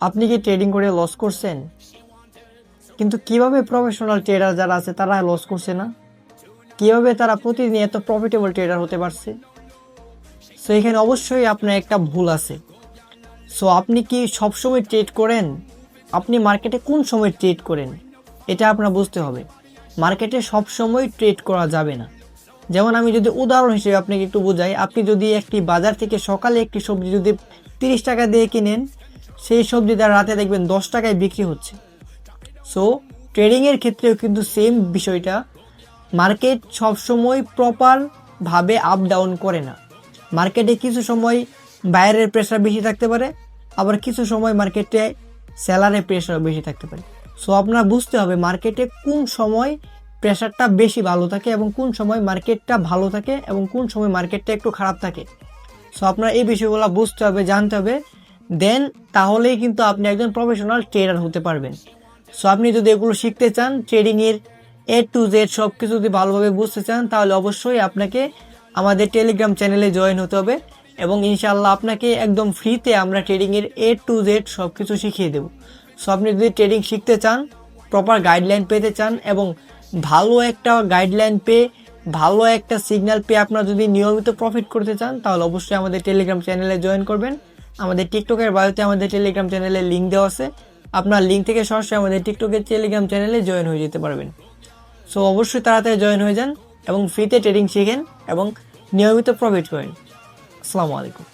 আপনি কি ট্রেডিং করে লস করছেন? কিন্তু কীভাবে প্রফেশনাল ট্রেডার যারা আছে, তারা লস করছে না? কীভাবে তারা প্রতিদিন এত প্রফিটেবল ট্রেডার হতে পারছে? সো এখানে অবশ্যই আপনার একটা ভুল আছে। সো আপনি কি সবসময় ট্রেড করেন? আপনি মার্কেটে কোন সময় ট্রেড করেন? এটা আপনার বুঝতে হবে। মার্কেটে সবসময় ট্রেড করা যাবে না। যেমন আমি যদি উদাহরণ হিসেবে আপনাকে একটু বোঝাই, আপনি যদি একটি বাজার থেকে সকালে একটি সবজি যদি তিরিশ টাকা দিয়ে কিনেন সেই সবজি তার রাতে দেখবেন দশ টাকায় বিক্রি হচ্ছে। সো ট্রেডিংয়ের ক্ষেত্রেও কিন্তু সেম বিষয়টা। মার্কেট সবসময় প্রপারভাবে আপ ডাউন করে না। মার্কেটে কিছু সময় বাইরের প্রেশার বেশি থাকতে পারে, আবার কিছু সময় মার্কেটে স্যালারের প্রেশার বেশি থাকতে পারে। সো আপনারা বুঝতে হবে মার্কেটে কোন সময় প্রেশারটা বেশি ভালো থাকে এবং কোন সময় মার্কেটটা ভালো থাকে এবং কোন সময় মার্কেটটা একটু খারাপ থাকে। সো আপনার এই বিষয়গুলো বুঝতে হবে, জানতে হবে। দেন তাহলেই কিন্তু আপনি একজন প্রফেশনাল ট্রেডার হতে পারবেন। সো আপনি যদি এগুলো শিখতে চান ট্রেডিংয়ের এ টু জেড সব কিছু যদি ভালোভাবে বুঝতে চান, তাহলে অবশ্যই আপনাকে আমাদের টেলিগ্রাম চ্যানেলে জয়েন হতে হবে এবং ইনশাআল্লাহ আপনাকে একদম ফ্রিতে আমরা ট্রেডিংয়ের এ টু জেড সব কিছু শিখিয়ে দেবো। সো আপনি যদি ট্রেডিং শিখতে চান প্রপার গাইডলাইন পেতে চান এবং ভালো একটা গাইডলাইন পেয়ে ভালো একটা সিগন্যাল পেয়ে আপনারা যদি নিয়মিত প্রফিট করতে চান, তাহলে অবশ্যই আমাদের টেলিগ্রাম চ্যানেলে জয়েন করবেন। আমাদের টিকটকের বায়োতে আমাদের টেলিগ্রাম চ্যানেলে লিঙ্ক দেওয়া আছে। আপনার লিঙ্ক থেকে সরাসরি আমাদের টিকটকের টেলিগ্রাম চ্যানেলে জয়েন হয়ে যেতে পারবেন। সো অবশ্যই তাড়াতাড়ি জয়েন হয়ে যান এবং ফ্রিতে ট্রেডিং শিখেন এবং নিয়মিত প্রফিট করেন। আসসালামু আলাইকুম।